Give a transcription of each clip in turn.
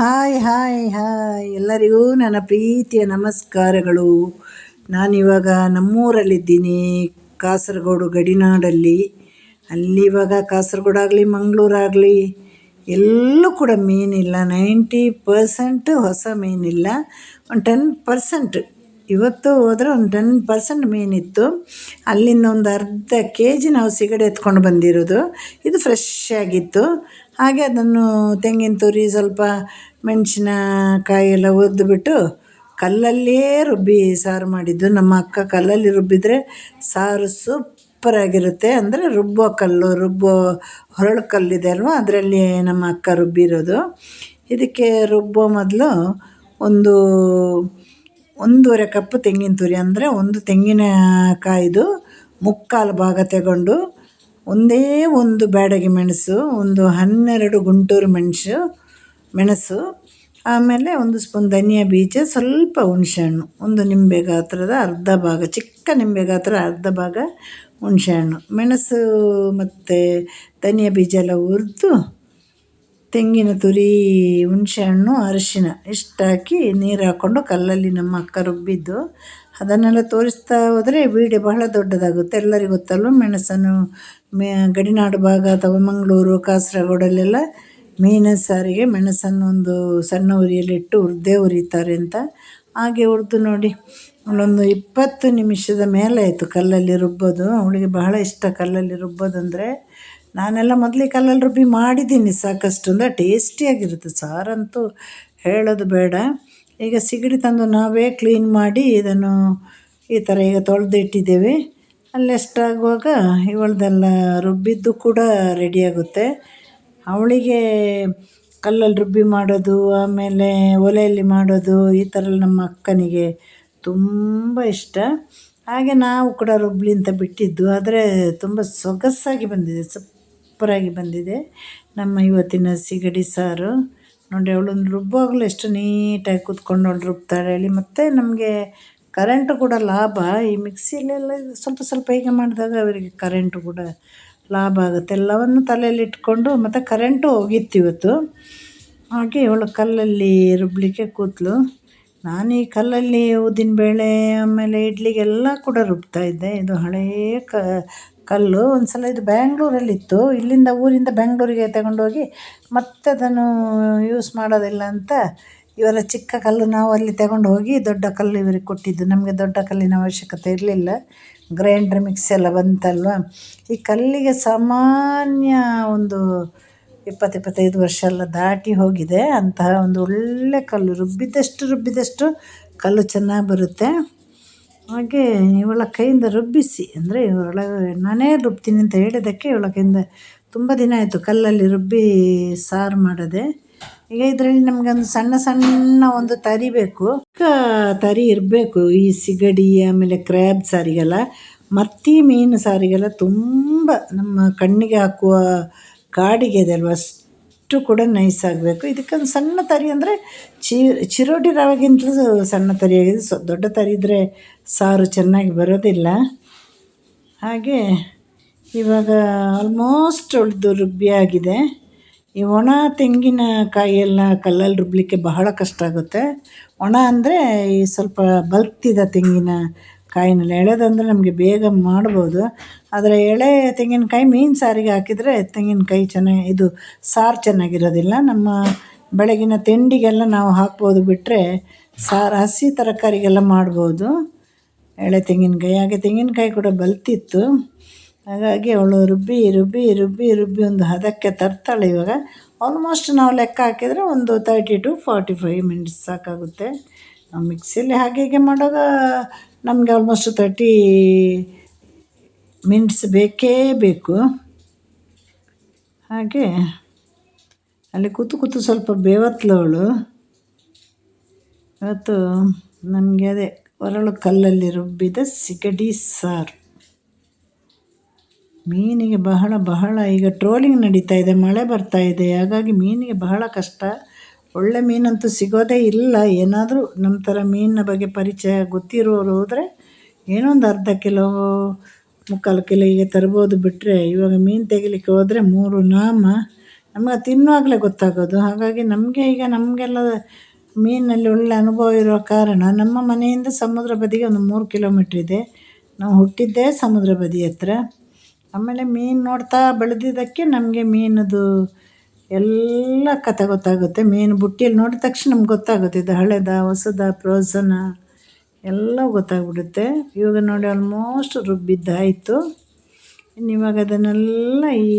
Hi hi hi. ಎಲ್ಲರಿಗೂ ನನ್ನ ಪ್ರೀತಿಯ ನಮಸ್ಕಾರಗಳು. ನಾನಿವಾಗ ನಮ್ಮೂರಲ್ಲಿದ್ದೀನಿ, ಕಾಸರಗೋಡು ಗಡಿನಾಡಲ್ಲಿ. ಅಲ್ಲಿ ಇವಾಗ ಕಾಸರಗೋಡಾಗಲಿ ಮಂಗಳೂರಾಗಲಿ ಎಲ್ಲೂ ಕೂಡ ಮೀನಿಲ್ಲ. ನೈಂಟಿ ಪರ್ಸೆಂಟ್ ಹೊಸ ಮೀನಿಲ್ಲ. ಒಂದು ಟೆನ್ ಪರ್ಸೆಂಟ್. ಇವತ್ತು ಹೋದರೆ ಒಂದು ಟೆನ್ ಪರ್ಸೆಂಟ್ ಮೀನಿತ್ತು. ಅಲ್ಲಿಂದ ಒಂದು ಅರ್ಧ ಕೆ ಜಿ ನಾವು ಸಿಗಡೆ ಎತ್ಕೊಂಡು ಬಂದಿರೋದು. ಇದು ಫ್ರೆಶ್ ಆಗಿತ್ತು. ಹಾಗೆ ಅದನ್ನು ತೆಂಗಿನ ತುರಿ ಸ್ವಲ್ಪ ಮೆಣಸಿನಕಾಯಿ ಎಲ್ಲ ಹುರಿದ್ಬಿಟ್ಟು ಕಲ್ಲಲ್ಲಿಯೇ ರುಬ್ಬಿ ಸಾರು ಮಾಡಿದ್ದು. ನಮ್ಮ ಅಕ್ಕ ಕಲ್ಲಲ್ಲಿ ರುಬ್ಬಿದರೆ ಸಾರು ಸೂಪ್ಪರಾಗಿರುತ್ತೆ ಅಂದರೆ ರುಬ್ಬೋ ಕಲ್ಲು, ರುಬ್ಬೋ ಹೊರಳು ಕಲ್ಲಿದೆ ಅಲ್ವ? ಅದರಲ್ಲಿ ನಮ್ಮ ಅಕ್ಕ ರುಬ್ಬಿರೋದು. ಇದಕ್ಕೆ ರುಬ್ಬೋ ಮೊದಲು ಒಂದು ಒಂದೂವರೆ ಕಪ್ ತೆಂಗಿನ ತುರಿ, ಅಂದರೆ ಒಂದು ತೆಂಗಿನಕಾಯಿದು ಮುಕ್ಕಾಲು ಭಾಗ ತಗೊಂಡು ಒಂದೇ ಒಂದು ಬ್ಯಾಡಗಿ ಮೆಣಸು, ಒಂದು ಹನ್ನೆರಡು ಗುಂಟೂರು ಮೆಣಸು ಮೆಣಸು, ಆಮೇಲೆ ಒಂದು ಸ್ಪೂನ್ ಧನಿಯಾ ಬೀಜ, ಸ್ವಲ್ಪ ಹುಣಸೆಹಣ್ಣು, ಒಂದು ನಿಂಬೆ ಗಾತ್ರದ ಅರ್ಧ ಭಾಗ, ಚಿಕ್ಕ ನಿಂಬೆ ಗಾತ್ರ ಅರ್ಧ ಭಾಗ ಹುಣಸೆಹಣ್ಣು. ಮೆಣಸು ಮತ್ತು ಧನಿಯಾ ಬೀಜ ಎಲ್ಲ ಹುರಿದು, ತೆಂಗಿನ ತುರಿ, ಹುಣಸೆಹಣ್ಣು ಅರಿಶಿನ ಇಷ್ಟು ಹಾಕಿ ನೀರು ಹಾಕ್ಕೊಂಡು ಕಲ್ಲಲ್ಲಿ ನಮ್ಮ ಅಕ್ಕ ರುಬ್ಬಿದ್ದು ಅದನ್ನೆಲ್ಲ ತೋರಿಸ್ತಾ ಹೋದರೆ ವೀಡಿಯೋ ಬಹಳ ದೊಡ್ಡದಾಗುತ್ತೆ. ಎಲ್ಲರಿಗೂ ಗೊತ್ತಲ್ವ? ಮೆಣಸನ್ನು ಮೇ, ಗಡಿನಾಡು ಭಾಗ ಅಥವಾ ಮಂಗಳೂರು, ಕಾಸರಗೋಡಲ್ಲೆಲ್ಲ ಮೀನು ಸಾರಿಗೆ ಮೆಣಸನ್ನು ಒಂದು ಸಣ್ಣ ಉರಿಯಲ್ಲಿಟ್ಟು ಹುರಿದೇ ಉರಿತಾರೆ ಅಂತ. ಹಾಗೆ ಹುರಿದು ನೋಡಿ ಒಂದು ಇಪ್ಪತ್ತು ನಿಮಿಷದ ಮೇಲೆ ಆಯಿತು ಕಲ್ಲಲ್ಲಿ ರುಬ್ಬೋದು. ಅವಳಿಗೆ ಬಹಳ ಇಷ್ಟ ಕಲ್ಲಲ್ಲಿ ರುಬ್ಬೋದಂದರೆ ನಾನೆಲ್ಲ ಮೊದಲಿಗೆ ಕಲ್ಲಲ್ಲಿ ರುಬ್ಬಿ ಮಾಡಿದ್ದೀನಿ ಸಾಕಷ್ಟು ಅಂದರೆ ಟೇಸ್ಟಿಯಾಗಿರುತ್ತೆ. ಸಾರಂತೂ ಹೇಳೋದು ಬೇಡ. ಈಗ ಸಿಗಡಿ ತಂದು ನಾವೇ ಕ್ಲೀನ್ ಮಾಡಿ ಇದನ್ನು ಈ ಥರ ಈಗ ತೊಳೆದಿಟ್ಟಿದ್ದೇವೆ. ಅಲ್ಲೆಷ್ಟಾಗುವಾಗ ಇವಳದೆಲ್ಲ ರುಬ್ಬಿದ್ದು ಕೂಡ ರೆಡಿಯಾಗುತ್ತೆ ಅವಳಿಗೆ ಕಲ್ಲಲ್ಲಿ ರುಬ್ಬಿ ಮಾಡೋದು, ಆಮೇಲೆ ಒಲೆಯಲ್ಲಿ ಮಾಡೋದು, ಈ ಥರ ನಮ್ಮ ಅಕ್ಕನಿಗೆ ತುಂಬ ಇಷ್ಟ. ಹಾಗೆ ನಾವು ಕೂಡ ರುಬ್ಲಿ ಅಂತ ಬಿಟ್ಟಿದ್ದು, ಆದರೆ ತುಂಬ ಸೊಗಸಾಗಿ ಬಂದಿದೆ, ಸೂಪರಾಗಿ ಬಂದಿದೆ ನಮ್ಮ ಇವತ್ತಿನ ಸಿಗಡಿ ಸಾರು. ನೋಡಿ ಅವಳೊಂದು ರುಬ್ಬುವಾಗಲೂ ಎಷ್ಟು ನೀಟಾಗಿ ಕೂತ್ಕೊಂಡು ಅವಳು ರುಬ್ತಾಳೆ ಹೇಳಿ. ಮತ್ತು ನಮಗೆ ಕರೆಂಟು ಕೂಡ ಲಾಭ. ಈ ಮಿಕ್ಸಿಲೆಲ್ಲ ಸ್ವಲ್ಪ ಸ್ವಲ್ಪ ಹೀಗೆ ಮಾಡಿದಾಗ ಅವರಿಗೆ ಕರೆಂಟು ಕೂಡ ಲಾಭ ಆಗುತ್ತೆ. ಎಲ್ಲವನ್ನು ತಲೆಯಲ್ಲಿ ಇಟ್ಕೊಂಡು ಮತ್ತು ಕರೆಂಟು ಹೋಗಿತ್ತು ಇವತ್ತು. ಹಾಗೆ ಇವಳು ಕಲ್ಲಲ್ಲಿ ರುಬ್ಬಲಿಕ್ಕೆ ಕೂತ್ಲು. ನಾನು ಈ ಕಲ್ಲಲ್ಲಿ ಉದ್ದಿನಬೇಳೆ ಆಮೇಲೆ ಇಡ್ಲಿಗೆಲ್ಲ ಕೂಡ ರುಬ್ತಾ ಇದ್ದೆ. ಇದು ಹಳೆಯ ಕಲ್ಲು. ಒಂದು ಸಲ ಇದು ಬ್ಯಾಂಗ್ಳೂರಲ್ಲಿತ್ತು. ಇಲ್ಲಿಂದ ಊರಿಂದ ಬೆಂಗ್ಳೂರಿಗೆ ತಗೊಂಡೋಗಿ ಮತ್ತೆ ಅದನ್ನು ಯೂಸ್ ಮಾಡೋದಿಲ್ಲ ಅಂತ ಇವರ ಚಿಕ್ಕ ಕಲ್ಲು ನಾವು ಅಲ್ಲಿ ತಗೊಂಡು ಹೋಗಿ ದೊಡ್ಡ ಕಲ್ಲು ಇವರಿಗೆ ಕೊಟ್ಟಿದ್ದು. ನಮಗೆ ದೊಡ್ಡ ಕಲ್ಲಿನ ಅವಶ್ಯಕತೆ ಇರಲಿಲ್ಲ. ಗ್ರೈಂಡ್ರ್ ಮಿಕ್ಸ್ ಎಲ್ಲ ಬಂತಲ್ವ? ಈ ಕಲ್ಲಿಗೆ ಸಾಮಾನ್ಯ ಒಂದು ಇಪ್ಪತ್ತು, ಇಪ್ಪತ್ತೈದು ವರ್ಷ ಎಲ್ಲ ದಾಟಿ ಹೋಗಿದೆ. ಅಂತಹ ಒಂದು ಒಳ್ಳೆ ಕಲ್ಲು. ರುಬ್ಬಿದಷ್ಟು ರುಬ್ಬಿದಷ್ಟು ಕಲ್ಲು ಚೆನ್ನಾಗಿ ಬರುತ್ತೆ. ಹಾಗೆ ಇವಳ ಕೈಯಿಂದ ರುಬ್ಬಿಸಿ, ಅಂದರೆ ಇವಳ ನಾನೇ ರುಬ್ತೀನಿ ಅಂತ ಹೇಳಿದ್ದಕ್ಕೆ ಇವಳ ಕೈಯಿಂದ ತುಂಬ ದಿನ ಆಯಿತು ಕಲ್ಲಲ್ಲಿ ರುಬ್ಬಿ ಸಾರು ಮಾಡೋದೆ. ಈಗ ಇದರಲ್ಲಿ ನಮಗೆ ಒಂದು ಸಣ್ಣ ಸಣ್ಣ ಒಂದು ತರಿ ಬೇಕು. ತರಿ ಇರಬೇಕು, ಈ ಸಿಗಡಿ, ಆಮೇಲೆ ಕ್ರ್ಯಾಬ್ ಸಾರಿಗೆಲ್ಲ. ಮತ್ತಿ ಮೀನು ಸಾರಿಗೆಲ್ಲ ತುಂಬ ನಮ್ಮ ಕಣ್ಣಿಗೆ ಹಾಕುವ ಕಾಡಿಗೆ ಇದೆ ಅಲ್ವ ಅಷ್ಟು ಕೂಡ ನೈಸ್ ಆಗಬೇಕು. ಇದಕ್ಕೊಂದು ಸಣ್ಣ ತರಿ ಅಂದರೆ ಚಿ, ಚಿರೋಟಿ ರವೆಗಿಂತಲೂ ಸಣ್ಣ ತರಿ ಆಗಿದೆ. ಸೊ, ದೊಡ್ಡ ತರಿ ಇದ್ದರೆ ಸಾರು ಚೆನ್ನಾಗಿ ಬರೋದಿಲ್ಲ. ಹಾಗೆ ಇವಾಗ ಆಲ್ಮೋಸ್ಟ್ ಉಳಿದು ರುಬ್ಬಿ ಆಗಿದೆ. ಈ ಒಣ ತೆಂಗಿನ ಕಾಯಿಯೆಲ್ಲ ಕಲ್ಲಲ್ಲಿ ರುಬ್ಬಲಿಕ್ಕೆ ಬಹಳ ಕಷ್ಟ ಆಗುತ್ತೆ. ಒಣ ಅಂದರೆ ಈ ಸ್ವಲ್ಪ ಬಲ್ತಿದ ತೆಂಗಿನ ಕಾಯಿನಲ್ಲಿ ಎಳೆದಂದರೆ ನಮಗೆ ಬೇಗ ಮಾಡ್ಬೋದು. ಆದರೆ ಎಳೆ ತೆಂಗಿನಕಾಯಿ ಮೀನು ಸಾರಿಗೆ ಹಾಕಿದರೆ ತೆಂಗಿನಕಾಯಿ ಚೆನ್ನಾಗಿ, ಇದು ಸಾರು ಚೆನ್ನಾಗಿರೋದಿಲ್ಲ. ನಮ್ಮ ಬೆಳಗಿನ ತಿಂಡಿಗೆಲ್ಲ ನಾವು ಹಾಕ್ಬೋದು ಬಿಟ್ಟರೆ ಸಾರು, ಹಸಿ ತರಕಾರಿಗೆಲ್ಲ ಮಾಡ್ಬೋದು. ಎಳೆ ತೆಂಗಿನಕಾಯಿ, ಹಾಗೆ ತೆಂಗಿನಕಾಯಿ ಕೂಡ ಬಲ್ತಿತ್ತು. ಹಾಗಾಗಿ ಅವಳು ರುಬ್ಬಿ ರುಬ್ಬಿ ರುಬ್ಬಿ ರುಬ್ಬಿ ಒಂದು ಹದಕ್ಕೆ ತರ್ತಾಳೆ ಇವಾಗ. ಆಲ್ಮೋಸ್ಟ್ ನಾವು ಲೆಕ್ಕ ಹಾಕಿದರೆ ಒಂದು thirty to forty five minutes ಸಾಕಾಗುತ್ತೆ. ನಾವು ಮಿಕ್ಸಿಲಿ ಹಾಗೆ ಹೀಗೆ ಮಾಡುವಾಗ ನಮಗೆ ಆಲ್ಮೋಸ್ಟ್ ತರ್ಟಿ ಮಿನಿಟ್ಸ್ ಬೇಕೇ ಬೇಕು. ಹಾಗೆ ಅಲ್ಲಿ ಕೂತು ಕೂತು ಸ್ವಲ್ಪ ಬೇವತ್ಲವಳು ಇವತ್ತು ನಮಗೆ ಅದೇ ಹೊರಳು ಕಲ್ಲಲ್ಲಿ ರುಬ್ಬಿದ ಸಿಗಡಿ ಸಾರು. ಮೀನಿಗೆ ಬಹಳ ಬಹಳ ಈಗ ಟ್ರೋಲಿಂಗ್ ನಡೀತಾ ಇದೆ, ಮಳೆ ಬರ್ತಾ ಇದೆ, ಹಾಗಾಗಿ ಮೀನಿಗೆ ಬಹಳ ಕಷ್ಟ. ಒಳ್ಳೆ ಮೀನಂತೂ ಸಿಗೋದೇ ಇಲ್ಲ. ಏನಾದರೂ ನಮ್ಮ ಥರ ಮೀನಿನ ಬಗ್ಗೆ ಪರಿಚಯ ಗೊತ್ತಿರೋರು ಹೋದರೆ ಏನೋ ಒಂದು ಅರ್ಧ ಕಿಲೋ, ಮುಕ್ಕಾಲು ಕಿಲೋ ಹೀಗೆ ತರ್ಬೋದು ಬಿಟ್ಟರೆ ಇವಾಗ ಮೀನು ತೆಗಿಲಿಕ್ಕೆ ಹೋದರೆ ಮೂರು ನಾಮ. ನಮಗೆ ತಿನ್ನುವಾಗಲೇ ಗೊತ್ತಾಗೋದು. ಹಾಗಾಗಿ ನಮಗೆ ಈಗ ನಮಗೆಲ್ಲ ಮೀನಲ್ಲಿ ಒಳ್ಳೆ ಅನುಭವ ಇರೋ ಕಾರಣ ನಮ್ಮ ಮನೆಯಿಂದ ಸಮುದ್ರ ಬದಿಗೆ ಒಂದು ಮೂರು ಕಿಲೋಮೀಟ್ರ್ ಇದೆ. ನಾವು ಹುಟ್ಟಿದ್ದೇ ಸಮುದ್ರ ಬದಿ ಹತ್ರ. ಆಮೇಲೆ ಮೀನು ನೋಡ್ತಾ ಬೆಳೆದಿದ್ದಕ್ಕೆ ನಮಗೆ ಮೀನದು ಎಲ್ಲ ಕಥೆ ಗೊತ್ತಾಗುತ್ತೆ. ಮೀನು ಬುಟ್ಟಿಯಲ್ಲಿ ನೋಡಿದ ತಕ್ಷಣ ನಮ್ಗೆ ಗೊತ್ತಾಗುತ್ತೆ. ಇದು ಹಳೆದ, ಹೊಸದ ಪ್ರೋಸನ ಎಲ್ಲ ಗೊತ್ತಾಗ್ಬಿಡುತ್ತೆ. ಇವಾಗ ನೋಡಿ ಆಲ್ಮೋಸ್ಟ್ ರುಬ್ಬಿದ್ದಾಯಿತು. ಇನ್ನು ಇವಾಗ ಅದನ್ನೆಲ್ಲ ಈ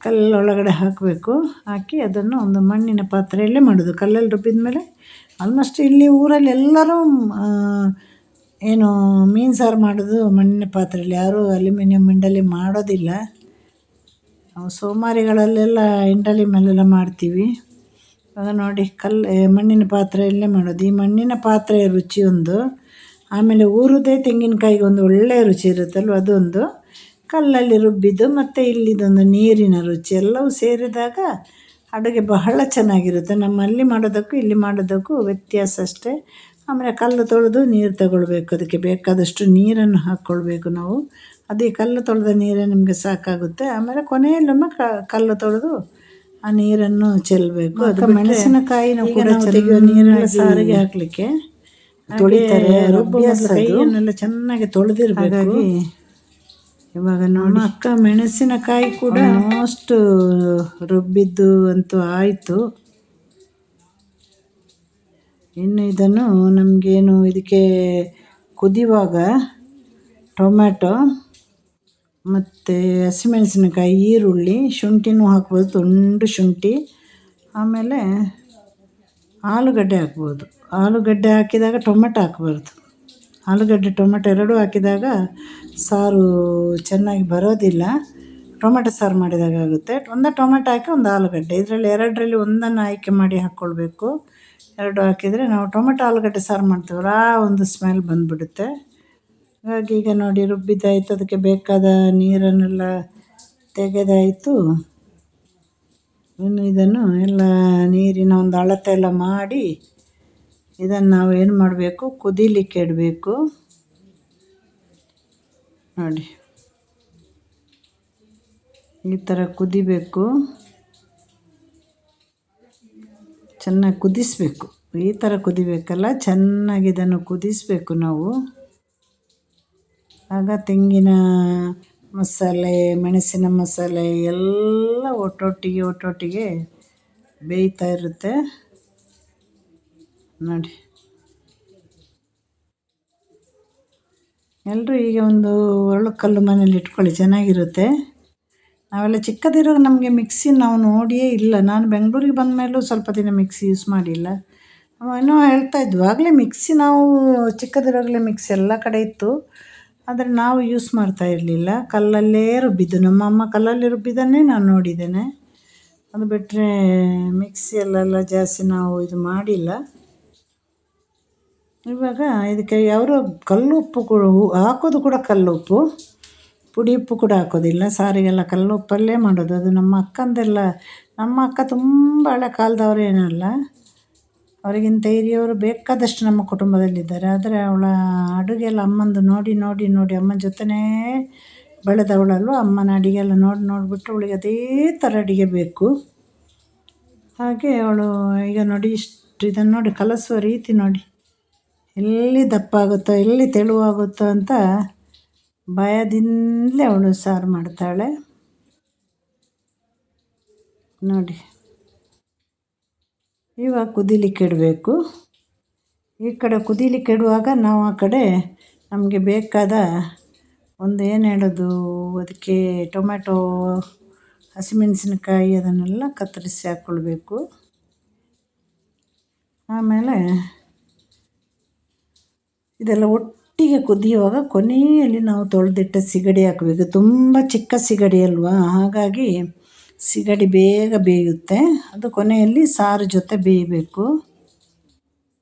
ಕಲ್ಲೊಳಗಡೆ ಹಾಕಬೇಕು. ಹಾಕಿ ಅದನ್ನು ಒಂದು ಮಣ್ಣಿನ ಪಾತ್ರೆಯಲ್ಲೇ ಮಾಡೋದು. ಕಲ್ಲಲ್ಲಿ ರುಬ್ಬಿದ ಮೇಲೆ ಆಲ್ಮೋಸ್ಟ್ ಇಲ್ಲಿ ಊರಲ್ಲಿ ಎಲ್ಲರೂ ಏನು ಮೀನು ಸಾರು ಮಾಡೋದು ಮಣ್ಣಿನ ಪಾತ್ರೆಯಲ್ಲಿ. ಯಾರೂ ಅಲ್ಯೂಮಿನಿಯಂ ಮಿಂಡಲ್ಲಿ ಮಾಡೋದಿಲ್ಲ. ನಾವು ಸೋಮಾರಿಗಳಲ್ಲೆಲ್ಲ ಇಂಡಲಿ ಮೇಲೆಲ್ಲ ಮಾಡ್ತೀವಿ. ಅದು ನೋಡಿ ಕಲ್ಲು ಮಣ್ಣಿನ ಪಾತ್ರೆಯಲ್ಲೇ ಮಾಡೋದು. ಈ ಮಣ್ಣಿನ ಪಾತ್ರೆಯ ರುಚಿ ಒಂದು. ಆಮೇಲೆ ಊರದೇ ತೆಂಗಿನಕಾಯಿಗೆ ಒಂದು ಒಳ್ಳೆಯ ರುಚಿ ಇರುತ್ತಲ್ವ, ಅದೊಂದು. ಕಲ್ಲಲ್ಲಿ ರುಬ್ಬಿದ್ದು ಮತ್ತು ಇಲ್ಲಿದೊಂದು ನೀರಿನ ರುಚಿ. ಎಲ್ಲವೂ ಸೇರಿದಾಗ ಅಡುಗೆ ಬಹಳ ಚೆನ್ನಾಗಿರುತ್ತೆ. ನಮ್ಮಲ್ಲಿ ಮಾಡೋದಕ್ಕೂ ಇಲ್ಲಿ ಮಾಡೋದಕ್ಕೂ ವ್ಯತ್ಯಾಸ ಅಷ್ಟೇ. ಆಮೇಲೆ ಕಲ್ಲು ತೊಳೆದು ನೀರು ತಗೊಳ್ಬೇಕು. ಅದಕ್ಕೆ ಬೇಕಾದಷ್ಟು ನೀರನ್ನು ಹಾಕ್ಕೊಳ್ಬೇಕು ನಾವು. ಅದೇ ಕಲ್ಲು ತೊಳೆದ ನೀರೇ ನಿಮಗೆ ಸಾಕಾಗುತ್ತೆ. ಆಮೇಲೆ ಕೊನೆಯಲ್ಲೊಮ್ಮೆ ಕಲ್ಲು ತೊಳೆದು ಆ ನೀರನ್ನು ಚೆಲ್ಲಬೇಕು ಅದು ಮೆಣಸಿನಕಾಯಿನ ಕೂಡ ತೆಗೆಯುವ ನೀರೆಲ್ಲ ಸಾರಿಗೆ ಹಾಕಲಿಕ್ಕೆ ತೊಳಿತಾರೆ. ಕೈಯನ್ನೆಲ್ಲ ಚೆನ್ನಾಗಿ ತೊಳೆದಿರ್ಬೇಕಾಗಿ ಇವಾಗ ನೋಡಿ. ಅಕ್ಕ ಮೆಣಸಿನಕಾಯಿ ಕೂಡ ಆಲ್ಮೋಸ್ಟ್ ರುಬ್ಬಿದ್ದು ಅಂತೂ ಆಯಿತು. ಇನ್ನು ಇದನ್ನು ನಮಗೇನು ಇದಕ್ಕೆ ಕುದಿಯುವಾಗ ಟೊಮ್ಯಾಟೊ ಮತ್ತು ಹಸಿಮೆಣಸಿನಕಾಯಿ, ಈರುಳ್ಳಿ, ಶುಂಠಿನೂ ಹಾಕ್ಬೋದು, ತುಂಡು ಶುಂಠಿ, ಆಮೇಲೆ ಆಲೂಗಡ್ಡೆ ಹಾಕ್ಬೋದು. ಆಲೂಗಡ್ಡೆ ಹಾಕಿದಾಗ ಟೊಮೆಟೊ ಹಾಕ್ಬಾರ್ದು. ಆಲೂಗಡ್ಡೆ, ಟೊಮೆಟೊ ಎರಡೂ ಹಾಕಿದಾಗ ಸಾರು ಚೆನ್ನಾಗಿ ಬರೋದಿಲ್ಲ. ಟೊಮೆಟೊ ಸಾರು ಮಾಡಿದಾಗ ಆಗುತ್ತೆ. ಒಂದು ಟೊಮೆಟೊ ಹಾಕಿ ಒಂದು ಆಲೂಗಡ್ಡೆ. ಇದರಲ್ಲಿ ಎರಡರಲ್ಲಿ ಒಂದನ್ನು ಆಯ್ಕೆ ಮಾಡಿ ಹಾಕ್ಕೊಳ್ಬೇಕು. ಎರಡು ಹಾಕಿದರೆ ನಾವು ಟೊಮೆಟೊ, ಆಲೂಗಡ್ಡೆ ಸಾರು ಮಾಡ್ತೀವಲ್ಲ, ಆ ಒಂದು ಸ್ಮೆಲ್ ಬಂದುಬಿಡುತ್ತೆ. ಹಾಗಾಗಿ ಈಗ ನೋಡಿ ರುಬ್ಬಿದ್ದಾಯಿತು. ಅದಕ್ಕೆ ಬೇಕಾದ ನೀರನ್ನೆಲ್ಲ ತೆಗೆದಾಯಿತು. ಇನ್ನು ಇದನ್ನು ಎಲ್ಲ ನೀರಿನ ಒಂದು ಅಳತೆ ಎಲ್ಲ ಮಾಡಿ ಇದನ್ನು ನಾವು ಏನು ಮಾಡಬೇಕು? ಕುದೀಲಿಕ್ಕೆ ಇಡಬೇಕು. ನೋಡಿ. ಈ ಥರ ಕುದಿಬೇಕು. ಚೆನ್ನಾಗಿ ಕುದಿಸಬೇಕು. ಈ ಥರ ಕುದಿಬೇಕಲ್ಲ? ಚೆನ್ನಾಗಿ ಇದನ್ನು ಕುದಿಸಬೇಕು ನಾವು. ಆಗ ತೆಂಗಿನ ಮಸಾಲೆ, ಮೆಣಸಿನ ಮಸಾಲೆ ಎಲ್ಲ ಒಟ್ಟೊಟ್ಟಿಗೆ ಒಟ್ಟೊಟ್ಟಿಗೆ ಬೇಯ್ತಾ ಇರುತ್ತೆ. ನೋಡಿ. ಎಲ್ಲರೂ ಈಗ ಒಂದು ಒಳ್ಳೆ ಕಲ್ಲು ಮನೇಲಿ ಇಟ್ಕೊಳ್ಳಿ, ಚೆನ್ನಾಗಿರುತ್ತೆ. ನಾವೆಲ್ಲ ಚಿಕ್ಕದಿರುವಾಗ ನಮಗೆ ಮಿಕ್ಸಿ ನಾವು ನೋಡಿಯೇ ಇಲ್ಲ. ನಾನು ಬೆಂಗಳೂರಿಗೆ ಬಂದ ಮೇಲೂ ಸ್ವಲ್ಪ ದಿನ ಮಿಕ್ಸಿ ಯೂಸ್ ಮಾಡಿಲ್ಲ. ಏನೋ ಹೇಳ್ತಾ ಇದ್ವು, ಆಗಲೇ ಮಿಕ್ಸಿ ನಾವು ಚಿಕ್ಕದಿರೋಗಲೇ ಮಿಕ್ಸಿ ಎಲ್ಲ ಕಡೆ ಇತ್ತು. ಆದರೆ ನಾವು ಯೂಸ್ ಮಾಡ್ತಾ ಇರಲಿಲ್ಲ. ಕಲ್ಲಲ್ಲೇ ರುಬ್ಬಿದ್ದು. ನಮ್ಮ ಅಮ್ಮ ಕಲ್ಲಲ್ಲಿ ರುಬ್ಬಿದ್ದನ್ನೇ ನಾನು ನೋಡಿದ್ದೇನೆ. ಅದು ಬಿಟ್ಟರೆ ಮಿಕ್ಸಿಯಲ್ಲೆಲ್ಲ ಜಾಸ್ತಿ ನಾವು ಇದು ಮಾಡಿಲ್ಲ. ಇವಾಗ ಇದಕ್ಕೆ ಅವರು ಕಲ್ಲುಪ್ಪು ಕೂಡ ಹಾಕೋದು ಕೂಡ ಕಲ್ಲುಪ್ಪು ಪುಡಿ ಉಪ್ಪು ಕೂಡ ಹಾಕೋದಿಲ್ಲ. ಸಾರಿಗೆಲ್ಲ ಕಲ್ಲುಪ್ಪಲ್ಲೇ ಮಾಡೋದು. ಅದು ನಮ್ಮ ಅಕ್ಕಂದೆಲ್ಲ, ನಮ್ಮ ಅಕ್ಕ ತುಂಬ ಹಳೆ ಕಾಲದವ್ರು ಏನಲ್ಲ ಅವರಿಗಿಂತ ಹಿರಿಯವರು ಬೇಕಾದಷ್ಟು ನಮ್ಮ ಕುಟುಂಬದಲ್ಲಿದ್ದಾರೆ. ಆದರೆ ಅವಳ ಅಡುಗೆ ಎಲ್ಲ ಅಮ್ಮಂದು ನೋಡಿ ನೋಡಿ ನೋಡಿ ಅಮ್ಮನ ಜೊತೆನೇ ಬೆಳೆದವಳಲ್ವ? ಅಮ್ಮನ ಅಡುಗೆ ಎಲ್ಲ ನೋಡಿ ನೋಡಿಬಿಟ್ಟು ಅವಳಿಗೆ ಅದೇ ಥರ ಅಡುಗೆ ಬೇಕು. ಹಾಗೆ ಅವಳು ಈಗ ನೋಡಿ ಇಷ್ಟು ಇದನ್ನು ನೋಡಿ, ಕಲಸುವ ರೀತಿ ನೋಡಿ. ಎಲ್ಲಿ ದಪ್ಪ ಆಗುತ್ತೋ ಎಲ್ಲಿ ತೆಳುವಾಗುತ್ತೋ ಅಂತ ಭಯದಿಂದಲೇ ಅವಳು ಸಾರು ಮಾಡ್ತಾಳೆ. ನೋಡಿ. ಇವಾಗ ಕುದಿಲಿಕ್ಕೆ ಇಡಬೇಕು. ಈ ಕಡೆ ಕುದೀಲಿಕ್ಕೆ ಇಡುವಾಗ ನಾವು ಆ ಕಡೆ ನಮಗೆ ಬೇಕಾದ ಒಂದು ಏನು ಹೇಳೋದು, ಅದಕ್ಕೆ ಟೊಮ್ಯಾಟೊ, ಹಸಿಮೆಣಸಿನಕಾಯಿ ಅದನ್ನೆಲ್ಲ ಕತ್ತರಿಸಿ ಹಾಕ್ಕೊಳ್ಬೇಕು. ಆಮೇಲೆ ಇದೆಲ್ಲ ಒಟ್ಟಿಗೆ ಕುದಿಯುವಾಗ ಕೊನೆಯಲ್ಲಿ ನಾವು ತೊಳೆದಿಟ್ಟ ಸಿಗಡಿ ಹಾಕಬೇಕು. ತುಂಬ ಚಿಕ್ಕ ಸಿಗಡಿ ಅಲ್ವಾ? ಹಾಗಾಗಿ ಸಿಗಡಿ ಬೇಗ ಬೇಯುತ್ತೆ. ಅದು ಕೊನೆಯಲ್ಲಿ ಸಾರು ಜೊತೆ ಬೇಯಬೇಕು.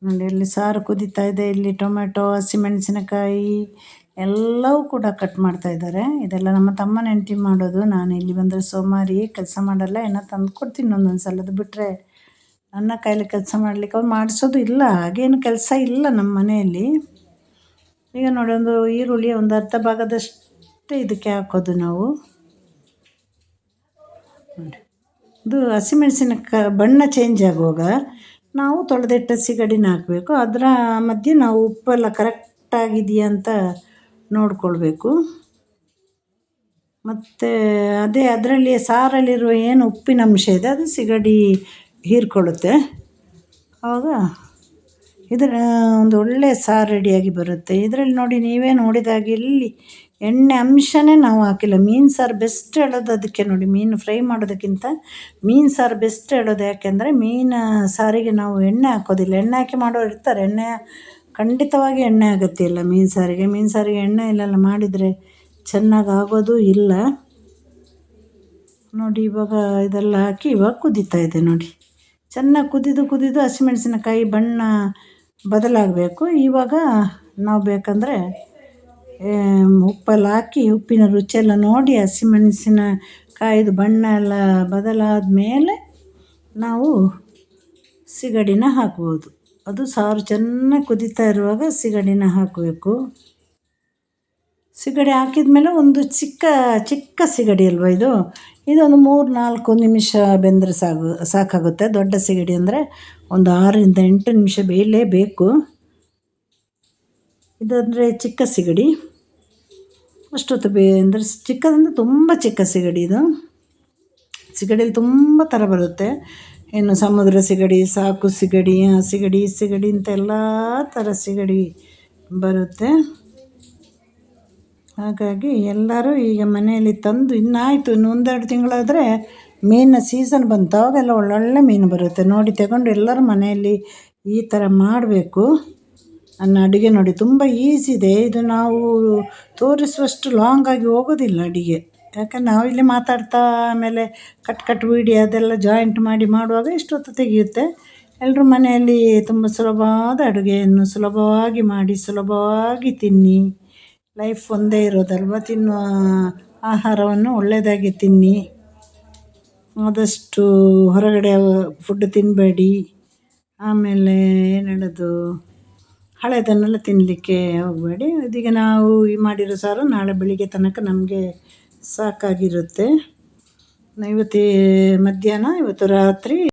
ನೋಡಿ ಇಲ್ಲಿ ಸಾರು ಕುದಿತಾ ಇದೆ, ಇಲ್ಲಿ ಟೊಮೆಟೊ ಹಸಿಮೆಣಸಿನಕಾಯಿ ಎಲ್ಲವೂ ಕೂಡ ಕಟ್ ಮಾಡ್ತಾ ಇದ್ದಾರೆ. ಇದೆಲ್ಲ ನಮ್ಮ ತಮ್ಮನ ನೆಂಟಿ ಮಾಡೋದು. ನಾನು ಇಲ್ಲಿ ಬಂದರೆ ಸೋಮಾರಿ ಕೆಲಸ ಮಾಡಲ್ಲ, ಏನೋ ತಂದು ಕೊಡ್ತೀನಿ ಒಂದೊಂದು ಸಲ ಅದು ಬಿಟ್ಟರೆ ನನ್ನ ಕೈಲಿ ಕೆಲಸ ಮಾಡಲಿಕ್ಕೆ ಅವ್ರು ಮಾಡಿಸೋದು ಇಲ್ಲ, ಹಾಗೇನು ಕೆಲಸ ಇಲ್ಲ ನಮ್ಮ ಮನೆಯಲ್ಲಿ. ಈಗ ನೋಡಿ, ಒಂದು ಈರುಳ್ಳಿ ಒಂದು ಅರ್ಧ ಭಾಗದಷ್ಟು ಇದಕ್ಕೆ ಹಾಕೋದು ನಾವು. ಇದು ಕ ಬಣ್ಣ ಚೇಂಜ್ ಆಗುವಾಗ ನಾವು ತೊಳೆದಿಟ್ಟ ಸಿಗಡಿನ ಹಾಕಬೇಕು. ಅದರ ಮಧ್ಯೆ ನಾವು ಉಪ್ಪೆಲ್ಲ ಕರೆಕ್ಟಾಗಿದೆಯಾ ಅಂತ ನೋಡಿಕೊಳ್ಬೇಕು. ಮತ್ತು ಅದೇ ಅದರಲ್ಲಿ ಸಾರಲ್ಲಿರುವ ಏನು ಉಪ್ಪಿನ ಅಂಶ ಇದೆ, ಅದು ಸಿಗಡಿ ಹೀರ್ಕೊಳ್ಳುತ್ತೆ. ಆವಾಗ ಇದರ ಒಂದು ಒಳ್ಳೆಯ ಸಾರು ರೆಡಿಯಾಗಿ ಬರುತ್ತೆ. ಇದರಲ್ಲಿ ನೋಡಿ ನೀವೇ ನೋಡಿದಾಗ ಇಲ್ಲಿ ಎಣ್ಣೆ ಅಂಶನೇ ನಾವು ಹಾಕಿಲ್ಲ. ಮೀನು ಸಾರು ಬೆಸ್ಟ್ ಹೇಳೋದು ಅದಕ್ಕೆ ನೋಡಿ. ಮೀನು ಫ್ರೈ ಮಾಡೋದಕ್ಕಿಂತ ಮೀನು ಸಾರು ಬೆಸ್ಟ್ ಹೇಳೋದು ಯಾಕೆಂದರೆ ಮೀನು ಸಾರಿಗೆ ನಾವು ಎಣ್ಣೆ ಹಾಕೋದಿಲ್ಲ. ಎಣ್ಣೆ ಹಾಕಿ ಮಾಡೋರು ಇರ್ತಾರೆ. ಎಣ್ಣೆ ಖಂಡಿತವಾಗಿ ಎಣ್ಣೆ ಅಗತ್ಯ ಮೀನು ಸಾರಿಗೆ. ಮೀನು ಸಾರಿಗೆ ಎಣ್ಣೆ ಇಲ್ಲೆಲ್ಲ ಮಾಡಿದರೆ ಚೆನ್ನಾಗಿ ಆಗೋದು ಇಲ್ಲ. ನೋಡಿ ಇವಾಗ ಇದೆಲ್ಲ ಹಾಕಿ ಇವಾಗ ಕುದೀತಾ ಇದೆ ನೋಡಿ. ಚೆನ್ನಾಗಿ ಕುದಿದು ಕುದಿದು ಹಸಿಮೆಣಸಿನಕಾಯಿ ಬಣ್ಣ ಬದಲಾಗಬೇಕು. ಇವಾಗ ನಾವು ಬೇಕಂದರೆ ಉಪ್ಪೆಲ್ಲ ಹಾಕಿ ಉಪ್ಪಿನ ರುಚಿಯೆಲ್ಲ ನೋಡಿ ಹಸಿಮೆಣಸಿನ ಕಾಯ್ದು ಬಣ್ಣ ಎಲ್ಲ ಬದಲಾದ ಮೇಲೆ ನಾವು ಸಿಗಡಿನ ಹಾಕ್ಬೋದು. ಅದು ಸಾರು ಚೆನ್ನಾಗಿ ಕುದೀತಾ ಇರುವಾಗ ಸಿಗಡಿನ ಹಾಕಬೇಕು. ಸಿಗಡಿ ಹಾಕಿದ ಮೇಲೆ ಒಂದು ಚಿಕ್ಕ ಚಿಕ್ಕ ಸಿಗಡಿ ಅಲ್ವ ಇದು? ಇದೊಂದು ಮೂರು, ನಾಲ್ಕು ನಿಮಿಷ ಬೆಂದರೆ ಸಾಕು ಸಾಕಾಗುತ್ತೆ. ದೊಡ್ಡ ಸಿಗಡಿ ಅಂದರೆ ಒಂದು ಆರರಿಂದ ಎಂಟು ನಿಮಿಷ ಬೇಯಲೇಬೇಕು. ಇದಂದರೆ ಚಿಕ್ಕ ಸಿಗಡಿ. ಅಷ್ಟೊತ್ತು ಬೇ ಅಂದರೆ ಚಿಕ್ಕದಂದರೆ ತುಂಬ ಚಿಕ್ಕ ಸಿಗಡಿ ಇದು. ಸಿಗಡಿಯಲ್ಲಿ ತುಂಬ ಥರ ಬರುತ್ತೆ. ಏನು ಸಮುದ್ರ ಸಿಗಡಿ, ಸಾಕು ಸಿಗಡಿ, ಆ ಸಿಗಡಿ ಸಿಗಡಿ ಅಂತ ಎಲ್ಲ ಥರ ಸಿಗಡಿ ಬರುತ್ತೆ. ಹಾಗಾಗಿ ಎಲ್ಲರೂ ಈಗ ಮನೆಯಲ್ಲಿ ತಂದು ಇನ್ನಾಯಿತು, ಇನ್ನು ಒಂದೆರಡು ತಿಂಗಳಾದರೆ ಮೀನಿನ ಸೀಸನ್ ಬಂತು. ಅವಾಗೆಲ್ಲ ಒಳ್ಳೊಳ್ಳೆ ಮೀನು ಬರುತ್ತೆ. ನೋಡಿ ತಗೊಂಡು ಎಲ್ಲರೂ ಮನೆಯಲ್ಲಿ ಈ ಥರ ಮಾಡಬೇಕು. ನನ್ನ ಅಡುಗೆ ನೋಡಿ ತುಂಬ ಈಸಿ ಇದೆ. ಇದು ನಾವು ತೋರಿಸುವಷ್ಟು ಲಾಂಗಾಗಿ ಹೋಗೋದಿಲ್ಲ ಅಡುಗೆ. ಯಾಕಂದ್ರೆ ನಾವು ಇಲ್ಲಿ ಮಾತಾಡ್ತಾ ಆಮೇಲೆ ಕಟ್ ಕಟ್ ವೀಡಿಯೋ ಅದೆಲ್ಲ ಜಾಯಿಂಟ್ ಮಾಡಿ ಮಾಡುವಾಗ ಇಷ್ಟೊತ್ತು ತೆಗೆಯುತ್ತೆ. ಎಲ್ಲರೂ ಮನೆಯಲ್ಲಿ ತುಂಬ ಸುಲಭವಾದ ಅಡುಗೆಯನ್ನು ಸುಲಭವಾಗಿ ಮಾಡಿ, ಸುಲಭವಾಗಿ ತಿನ್ನಿ. ಲೈಫ್ ಒಂದೇ ಇರೋದಲ್ವ? ತಿನ್ನುವ ಆಹಾರವನ್ನು ಒಳ್ಳೆಯದಾಗಿ ತಿನ್ನಿ. ಆದಷ್ಟು ಹೊರಗಡೆ ಫುಡ್ ತಿನ್ನಬೇಡಿ ಆಮೇಲೆ ಏನು ಹೇಳೋದು ಹಳೆಯದನ್ನೆಲ್ಲ ತಿನ್ನಲಿಕ್ಕೆ ಹೋಗಬೇಡಿ. ಇದೀಗ ನಾವು ಈ ಮಾಡಿರೋ ಸಾರು ನಾಳೆ ಬೆಳಿಗ್ಗೆ ತನಕ ನಮಗೆ ಸಾಕಾಗಿರುತ್ತೆ. ಇವತ್ತೇ ಮಧ್ಯಾಹ್ನ, ಇವತ್ತು ರಾತ್ರಿ